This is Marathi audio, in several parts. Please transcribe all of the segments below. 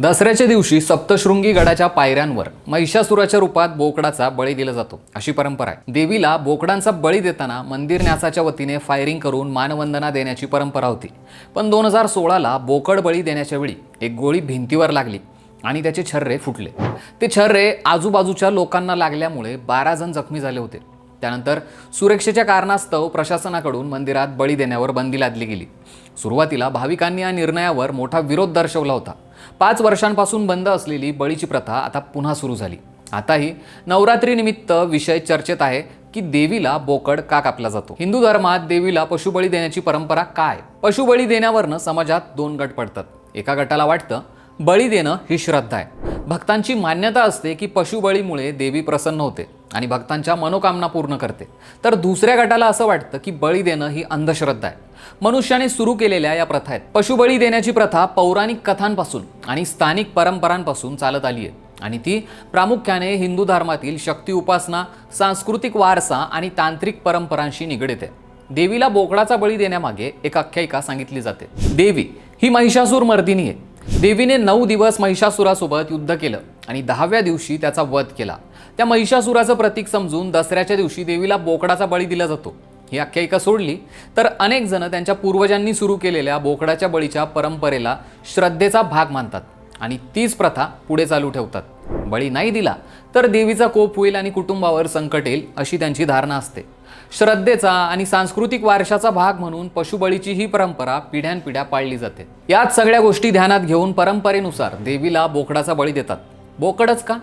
दसऱ्याच्या दिवशी सप्तशृंगी गडाच्या पायऱ्यांवर महिषासुराच्या रूपात बोकडाचा बळी दिला जातो. अशी परंपरा आहे. देवीला बोकडांचा बळी देताना मंदिर न्यासाच्या वतीने फायरिंग करून मानवंदना देण्याची परंपरा होती. पण दोन हजार सोळाला बोकड बळी देण्याच्या वेळी एक गोळी भिंतीवर लागली आणि त्याचे छर्रे फुटले. ते छर्रे आजूबाजूच्या लोकांना लागल्यामुळे बारा जण जखमी झाले होते. त्यानंतर सुरक्षेच्या कारणास्तव प्रशासनाकडून मंदिरात बळी देण्यावर बंदी लादली गेली. सुरुवातीला भाविकांनी या निर्णयावर मोठा विरोध दर्शवला होता. पाच वर्षांपासून बंद असलेली बळीची प्रथा आता पुन्हा सुरू झाली. आताही नवरात्रीनिमित्त विषय चर्चेत आहे की देवीला बोकड का कापला जातो? हिंदू धर्मात देवीला पशुबळी देण्याची परंपरा काय? पशुबळी देण्यावरनं समाजात दोन गट पडतात. एका गटाला वाटतं बळी देणं ही श्रद्धा आहे. भक्तांची मान्यता असते की पशुबळीमुळे देवी प्रसन्न होते आणि भक्तांच्या मनोकामना पूर्ण करते. तर दुसऱ्या गटाला असं वाटतं की बळी देणं ही अंधश्रद्धा आहे. मनुष्याने सुरू केलेल्या या प्रथा आहेत. पशुबळी देण्याची प्रथा पौराणिक कथांपासून आणि स्थानिक परंपरांपासून चालत आली आहे. आणि ती प्रामुख्याने हिंदू धर्मातील शक्ती उपासना सांस्कृतिक वारसा आणि तांत्रिक परंपरांशी निगडीत आहे. देवीला बोकडाचा बळी देण्यामागे एक आख्यायिका सांगितली जाते. देवी ही महिषासूर मर्दिनी आहे. देवीने नऊ दिवस महिषासुरासोबत युद्ध केलं आणि दहाव्या दिवशी त्याचा वध केला. त्या महिषासुराचं प्रतीक समजून दसऱ्याच्या दिवशी देवीला बोकडाचा बळी दिला जातो. ही आख्यायिका सोडली. तर अनेक जण त्यांच्या पूर्वजांनी सुरू केलेल्या बोकडाच्या बळीच्या परंपरेला श्रद्धेचा भाग मानतात आणि तीच प्रथा पुढे चालू ठेवतात. बळी नाही दिला तर देवीचा कोप होईल आणि कुटुंबावर संकट येईल अशी त्यांची धारणा असते. श्रद्धेचा आणि सांस्कृतिक वारशाचा भाग म्हणून पशुबळीची ही परंपरा पिढ्यानपिढ्या पाळली जाते. याच सगळ्या गोष्टी ध्यानात घेऊन परंपरेनुसार देवीला बोकडाचा बळी देतात. बोकडच का?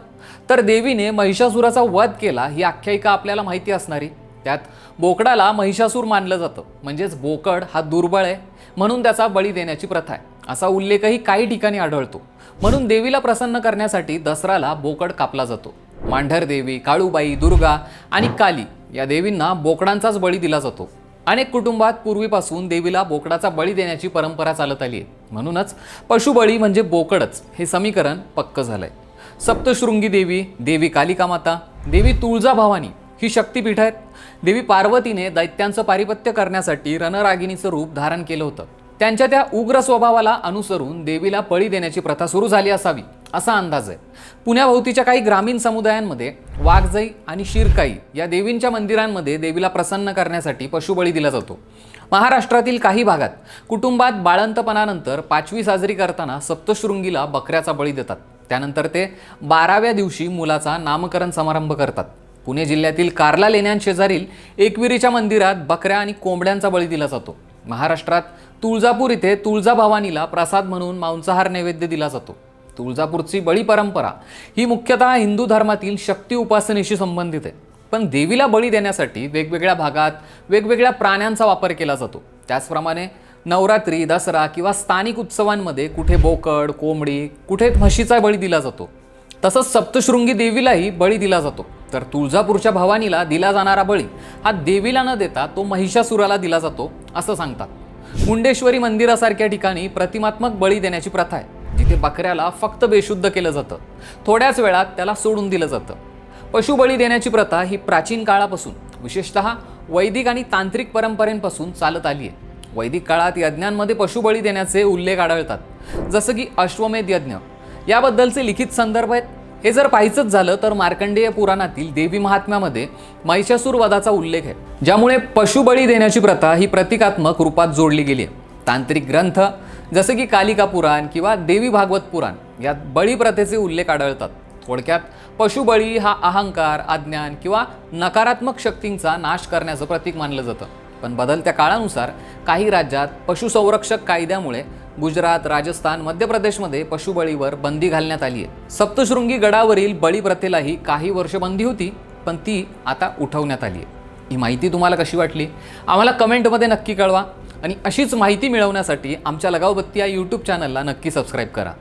तर देवीने महिषासुराचा वध केला ही आख्यायिका आपल्याला माहिती असणारी. त्यात बोकडाला महिषासूर मानलं जातं. म्हणजेच बोकड हा दुर्बळ आहे म्हणून त्याचा बळी देण्याची प्रथा आहे. असा उल्लेखही काही ठिकाणी आढळतो. म्हणून देवीला प्रसन्न करण्यासाठी दसराला बोकड कापला जातो. मांढर देवी काळूबाई दुर्गा आणि काली या देवींना बोकडांचाच बळी दिला जातो. अनेक कुटुंबात पूर्वीपासून देवीला बोकडाचा बळी देण्याची परंपरा चालत आली आहे. म्हणूनच पशुबळी म्हणजे बोकडच हे समीकरण पक्क झालंय. सप्तशृंगी देवी देवी कालिका माता देवी तुळजा भवानी ही शक्तीपीठ आहेत. देवी पार्वतीने दैत्यांचं पारिपत्य करण्यासाठी रणरागिणीचं रूप धारण केलं होतं. त्यांच्या त्या उग्र स्वभावाला अनुसरून देवीला बळी देण्याची प्रथा सुरू झाली असावी असा अंदाज आहे. पुण्याभोवतीच्या काही ग्रामीण समुदायांमध्ये वाघजई आणि शिरकाई या देवींच्या मंदिरांमध्ये देवीला प्रसन्न करण्यासाठी पशुबळी दिला जातो. महाराष्ट्रातील काही भागात कुटुंबात बाळंतपणानंतर पाचवी साजरी करताना सप्तशृंगीला बकऱ्याचा बळी देतात. त्यानंतर ते बाराव्या दिवशी मुलाचा नामकरण समारंभ करतात. पुणे जिल्ह्यातील कार्ला लेण्यांशेजारील एकविरीच्या मंदिरात बकऱ्या आणि कोंबड्यांचा बळी दिला जातो. महाराष्ट्रात तुळजापूर इथे तुळजाभवानीला प्रसाद म्हणून मांसाहार नैवेद्य दिला जातो. तुळजापूरची बळी परंपरा ही मुख्यतः हिंदू धर्मातील शक्ती उपासनेशी संबंधित आहे. पण देवीला बळी देण्यासाठी वेगवेगळ्या भागात वेगवेगळ्या प्राण्यांचा वापर केला जातो. त्याचप्रमाणे नवरात्री दसरा किंवा स्थानिक उत्सवांमध्ये कुठे बोकड कोंबडी कुठे म्हशीचा बळी दिला जातो. तसंच सप्तशृंगी देवीलाही बळी दिला जातो. तर तुळजापूरच्या भवानीला दिला जाणारा बळी हा देवीला न देता तो महिषासुराला दिला जातो असं सांगतात. मुंडेश्वरी मंदिरासारख्या ठिकाणी प्रतिमात्मक बळी देण्याची प्रथा आहे जिथे बकऱ्याला फक्त बेशुद्ध केलं जातं. थोड्याच वेळात त्याला सोडून दिलं जातं. पशुबळी देण्याची प्रथा ही प्राचीन काळापासून विशेषतः वैदिक आणि तांत्रिक परंपरेपासून चालत आली आहे. वैदिक काळात यज्ञांमध्ये पशुबळी देण्याचे उल्लेख आढळतात जसं की अश्वमेध यज्ञ. याबद्दलचे लिखित संदर्भ आहेत. हे जर पाहायचंच झालं तर मार्कंडेय पुराणातील देवी महात्म्यामध्ये महिषासूर वधाचा उल्लेख आहे ज्यामुळे पशुबळी देण्याची प्रथा ही प्रतिकात्मक रूपात जोडली गेली आहे. तांत्रिक ग्रंथ जसे की कालिका पुराण किंवा देवी भागवत पुराण यात बळी प्रथेचे उल्लेख आढळतात. थोडक्यात पशुबळी हा अहंकार अज्ञान किंवा नकारात्मक शक्तींचा नाश करण्याचं प्रतीक मानलं जातं. पण बदलत्या काळानुसार काही राज्यात पशुसंरक्षक कायद्यामुळे गुजरात राजस्थान मध्य प्रदेशमध्ये पशुबळीवर बंदी घालण्यात आली आहे. सप्तशृंगी गडावरील बळी प्रथेलाही काही वर्ष बंदी होती पण ती आता उठवण्यात आली आहे. ही माहिती तुम्हाला कशी वाटली? आम्हाला कमेंटमध्ये नक्की कळवा आणि अशीच माहिती मिळवण्यासाठी आमच्या लगावबत्ती या यूट्यूब चॅनलला नक्की सबस्क्राईब करा.